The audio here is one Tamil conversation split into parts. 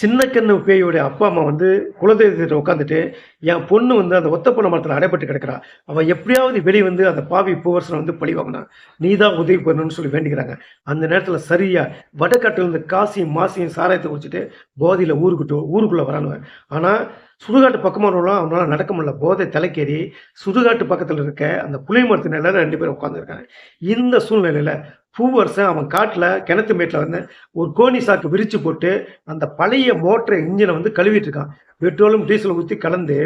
சின்ன கண்ணு பேயோடைய அப்பா அம்மா வந்து குலதெய்வத்தை உட்காந்துட்டு என் பொண்ணு வந்து அந்த ஒத்த மரத்தில் அடைப்பட்டு கிடக்கிறா. அவன் எப்படியாவது வெளியே வந்து அந்த பாவி பூவரசனை வந்து பழி வாங்கினான். நீ தான் உதவி பண்ணணும்னு சொல்லி வேண்டிக்கிறாங்க. அந்த நேரத்தில் சரியா வடக்காட்டுல இருந்து காசியும் மாசியும் சாராயத்தை குடிச்சிட்டு போதையில் ஊருக்கிட்டு ஊருக்குள்ளே வரானுவேன். ஆனால் சுடுகாட்டு பக்கமாக அவனால நடக்க முடியல. போதை தலைக்கேறி சுடுகாட்டு பக்கத்தில் இருக்க அந்த புளிய மரத்து நிலையில ரெண்டு பேரும் உட்காந்துருக்காங்க இந்த சூழ்நிலையில் பூவரசன் அவன் காட்டில் கிணத்து மேட்டில் வந்து ஒரு கோணி சாக்கு விரித்து போட்டு அந்த பழைய மோட்டர் இன்ஜினை வந்து கழுவிட்டு இருக்கான். பெட்ரோலும் டீசலும் ஊற்றி கலந்து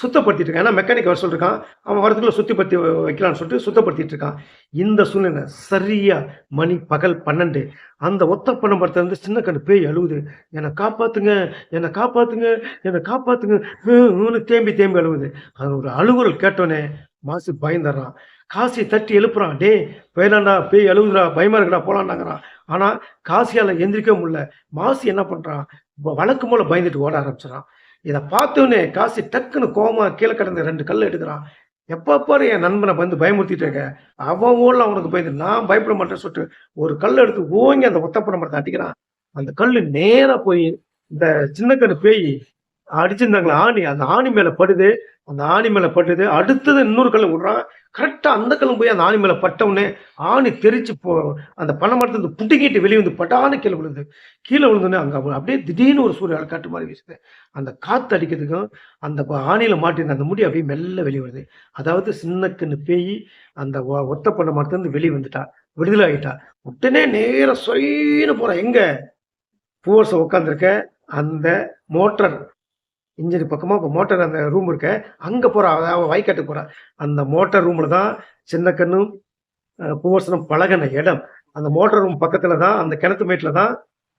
சுத்தப்படுத்திட்டு இருக்கான். ஏன்னா மெக்கானிக் வர சொல்லிருக்கான் அவன் வரதுக்குள்ள சுத்திப்படுத்தி வைக்கலான்னு சொல்லிட்டு சுத்தப்படுத்திட்டு இருக்கான். இந்த சூழ்நிலை சரியா மணி பகல் பன்னெண்டு. அந்த ஒத்த பண்ண மரத்துல வந்து சின்ன கண்ணு பேய் அழுவுது. என்னை காப்பாத்துங்க என்னை காப்பாத்துங்க என்னை காப்பாத்துங்க ஹம், தேம்பி தேம்பி அழுவுது. அது ஒரு அழுகுரல் கேட்டோன்னே மாசு பயந்துடுறான் காசி தட்டி எழுப்புறான். டே போயிடலாண்டா பேய் அழுகுதுடா பயமா இருக்குடா போலாண்டாங்கிறான் ஆனா காசியால எந்திரிக்க முடியல. மாசு என்ன பண்றான்? வழக்கு வழக்கம் போல பயந்துட்டு ஓட ஆரம்பிச்சிடறான் இதை பார்த்தோன்னே காசி டக்குன்னு கோமா கீழே கிடந்த ரெண்டு கல் எடுக்கிறான். எப்போ பாரு என் நண்பனை வந்து பயமுறுத்திட்டு இருக்க. அவன் ஊர்ல அவனுக்கு பயந்து நான் பயப்பட மாட்டேன்னு சொல்லிட்டு ஒரு கல் எடுத்து ஓங்கி அந்த ஒத்தப்பட மரத்தை அடிக்கிறான். அந்த கல்லு நேரா போய் இந்த சின்ன கண்ணு பேய் அடிச்சிருந்தாங்களா ஆணி. அந்த ஆணி மேல படுது அந்த ஆணி மேல பட்டுது. அடுத்தது இன்னொரு கல்லு விடுறான். கரெக்டா அந்த கல்லும் போய் அந்த ஆணி மேல பட்டவுடனே ஆணி தெரிச்சு போ அந்த பனை மரத்தை புட்டிக்கிட்டு வெளியே வந்து பட்டான கீழே விழுந்து கீழே விழுந்தோடனே அங்க அப்படியே திடீர்னு ஒரு சூரிய காட்டு மாதிரி வீசுது. அந்த காத்து அடிக்கிறதுக்கும் அந்த ஆணியில மாட்டிருந்த அந்த முடி அப்படியே மெல்ல வெளியே வருது. அதாவது சின்னக்குன்னு பேய் அந்த ஒத்த பண்ண மரத்துலேருந்து வெளியே வந்துட்டா விடுதலை ஆகிட்டா உடனே நேரம் சொயின்னு போறான் எங்க? பூவரச உட்காந்துருக்க அந்த மோட்டர். இன்ஜின் பக்கமாக இப்போ மோட்டார் அந்த ரூம் இருக்க அங்கே போகிறான் அவன் அவ போகிறான் அந்த மோட்டர் ரூமில் தான் சின்ன கண்ணும் பூவரசனும் பழகின இடம். அந்த மோட்டர் ரூம் பக்கத்தில் தான் அந்த கிணத்து மேட்டில் தான்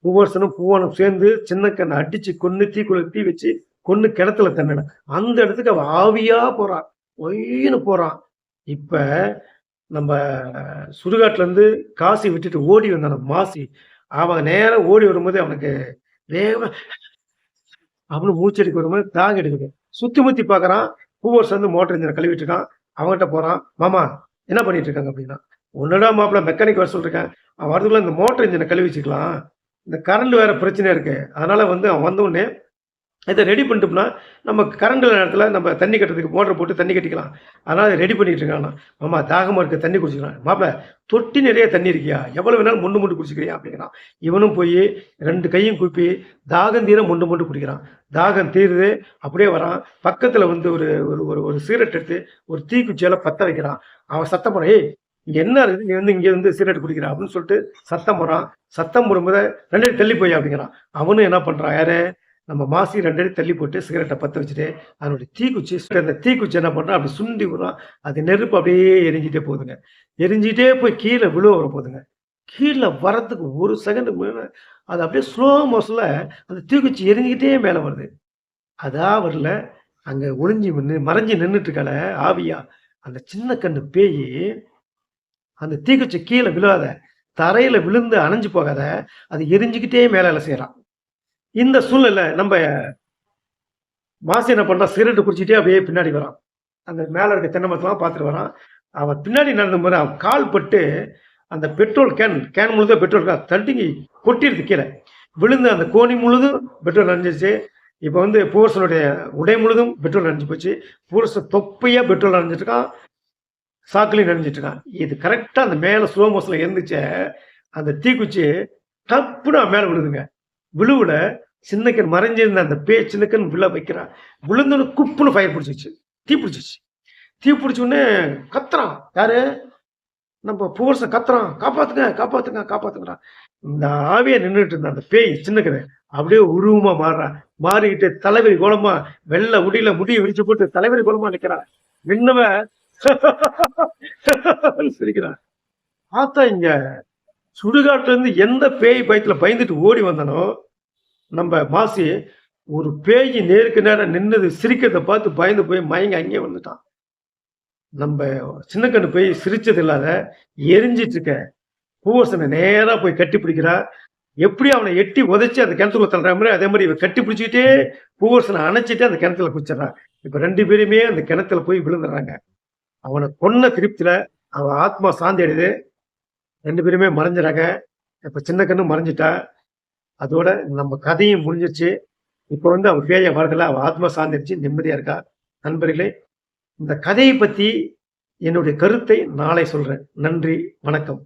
பூவரசனும் பூவனும் சேர்ந்து சின்ன கண்ணை அடித்து கொன்று தீக்குள்ள தீ வச்சு கொன்று கிணத்துல தண்ணின அந்த இடத்துக்கு அவன் ஆவியாக போகிறான் ஒயின்னு போகிறான் இப்போ நம்ம சுடுகாட்டிலேருந்து காசி விட்டுட்டு ஓடி வந்தான மாசி. அவன் நேரம் ஓடி வரும்போது அவனுக்கு வேக அப்படின்னு மூச்சடிக்க வரும்போது தாங்க எடுக்குது. சுத்தி முத்தி பார்க்குறான். பூவர்ஸ் வந்து மோட்டர் இன்ஜினை கழுவிட்டு இருக்கான் அவன்கிட்ட போகிறான் மாமா என்ன பண்ணிட்டு இருக்காங்க? அப்படின்னா ஒன்றுடா மாப்பிள்ள மெக்கானிக் வர சொல்லிருக்கேன். அவன் வரதுக்குள்ள இந்த மோட்டர் இன்ஜினை கழுவிச்சுக்கலாம். இந்த கரண்ட் வேற பிரச்சனை இருக்கு. அதனால வந்து அவன் வந்த உடனே இதை ரெடி பண்ணிட்டோம்னா நம்ம கரண்டில் நேரத்தில் நம்ம தண்ணி கட்டுறதுக்கு மோட்டர் போட்டு தண்ணி கட்டிக்கலாம். அதனால் அதை ரெடி பண்ணிகிட்டு இருக்கான் மாமா தாகமாக இருக்க தண்ணி குடிச்சிக்கலாம். மாப்பிள்ள தொட்டி நிறைய தண்ணி இருக்கியா? எவ்வளோ வேணாலும் முண்டு மொண்டு குடிச்சிக்கிறியா அப்படிங்கிறான் இவனும் போய் ரெண்டு கையும் கூப்பி தாகம் தீர மொண்டு மொண்டு குடிக்கிறான். தாகம் தீருது அப்படியே வரான். பக்கத்தில் வந்து ஒரு ஒரு ஒரு ஒரு சீரட் எடுத்து ஒரு தீக்குச்சியால் பத்த வைக்கிறான். அவன் சத்தம் போறான் ஏய் இங்கே என்ன இருக்குது? நீ வந்து இங்கே வந்து சீரட் குடிக்கிறா? அப்படின்னு சொல்லிட்டு சத்தம் போறான். சத்தம் போடும்போது ரெண்டு தள்ளி போய் அப்படிங்கிறான். அவனும் என்ன பண்ணுறான் யாரு? நம்ம மாசி ரெண்டு அடி தள்ளி போட்டு சிகரெட்டை பற்ற வச்சுட்டு அதனுடைய தீக்குச்சி அந்த தீக்குச்சி என்ன பண்றான் அப்படி சுண்டி விடுறான் அது நெருப்பு அப்படியே எரிஞ்சிட்டே போகுதுங்க. எரிஞ்சிட்டே போய் கீழே விழுவ வர போகுதுங்க. கீழே வரத்துக்கு ஒரு செகண்ட் அது அப்படியே ஸ்லோ மோஷனில் அந்த தீக்குச்சி எரிஞ்சிக்கிட்டே மேலே வருது. அதா வரல. அங்கே ஒளிஞ்சி நின்று மறைஞ்சி நின்றுட்டு ஆவியா. அந்த சின்ன கண்ணு பேய் அந்த தீக்குச்சி கீழே விழாத தரையில் விழுந்து அணைஞ்சு போகாத அது எரிஞ்சுக்கிட்டே மேலே செய்கிறான் இந்த சூழ்நிலை நம்ம மாசி என்ன பண்றான் சிகரெட்டு குடிச்சிட்டே அப்படியே பின்னாடி வரான். அந்த மேலே இருக்க தென்னை மரத்தெல்லாம் பார்த்துட்டு வரான். அவன் பின்னாடி நடந்த போது அவன் கால் பட்டு அந்த பெட்ரோல் கேன் கேன் முழுதும் பெட்ரோல் கா- தட்டிங்கி கொட்டிடுது கீழே. விழுந்து அந்த கோணி முழுதும் பெட்ரோல் நனைஞ்சிச்சு இப்போ வந்து பூரசனுடைய உடை முழுதும் பெட்ரோல் நனைஞ்சு போச்சு. பூரச தொப்பையாக பெட்ரோல் நனைஞ்சிட்டு சாக்கிலையும் சாக்குலையும் இது கரெக்டாக அந்த மேலே ஸ்லோ மோஷனில் இருந்துச்சு அந்த தீக்குச்சி டப்புன்னு அவன் விழுதுங்க. விழுவுல சின்னக்கன் மறைஞ்சிருந்த அந்த பே சின்னக்கன் விழ வைக்கிறான். விழுந்தோன்னு குப்புன்னு ஃபயர் பிடிச்சிச்சு தீ பிடிச்சிச்சு தீ பிடிச்ச உடனே கத்துறான். யாரு? நம்ம புவர்ஸ கத்துறான். காப்பாத்துங்க காப்பாத்துங்க காப்பாத்துங்கிறான் இந்த ஆவியை நின்றுட்டு இருந்த அந்த பேய் சின்னக்கரு அப்படியே உருவமா மாறுறான். மாறிக்கிட்டு தலைவரி கோலமா வெள்ளை முடியில முடிய விரிச்சு போட்டு தலைவரி கோலமா நிக்கிறான். நின்னவன் சிரிக்கிறான். பார்த்தா இங்க சுடுகாட்டுல இருந்து எந்த பேய் பயத்துல பயந்துட்டு ஓடி வந்தானோ நம்ம மாசி ஒரு பேய் நேருக்கு நேரம் நின்னது சிரிக்கிறத பார்த்து பயந்து போய் மயங்கி அங்கேயே வந்துட்டான். நம்ம சின்ன கண்ணு போய் சிரிச்சது இல்லாத எரிஞ்சிட்டு இருக்க. பூவசனை நேராக போய் கட்டி பிடிக்கிறா. எப்படி அவனை எட்டி உதச்சி அந்த கிணத்துக்குள்ள தள்ளுற மாதிரி அதே மாதிரி இவன் கட்டி பிடிச்சிக்கிட்டே பூவரசனை அணைச்சிட்டு அந்த கிணத்துல குச்சிடறான் இப்போ ரெண்டு பேருமே அந்த கிணத்துல போய் விழுந்துடுறாங்க. அவனை கொன்ன திருப்தியில் அவன் ஆத்மா சாந்தி அடையுது. ரெண்டு பேருமே மறைஞ்சிடறாங்க. இப்போ சின்ன கண்ணு மறைஞ்சிட்டா. அதோட நம்ம கதையும் முடிஞ்சிச்சு இப்போ வந்து அவள் பேய வரதில்ல அவள் ஆத்மா சாந்திருச்சு நிம்மதியாக இருக்கா? நண்பர்களே இந்த கதையை பற்றி என்னுடைய கருத்தை நாளை சொல்கிறேன் நன்றி. வணக்கம்.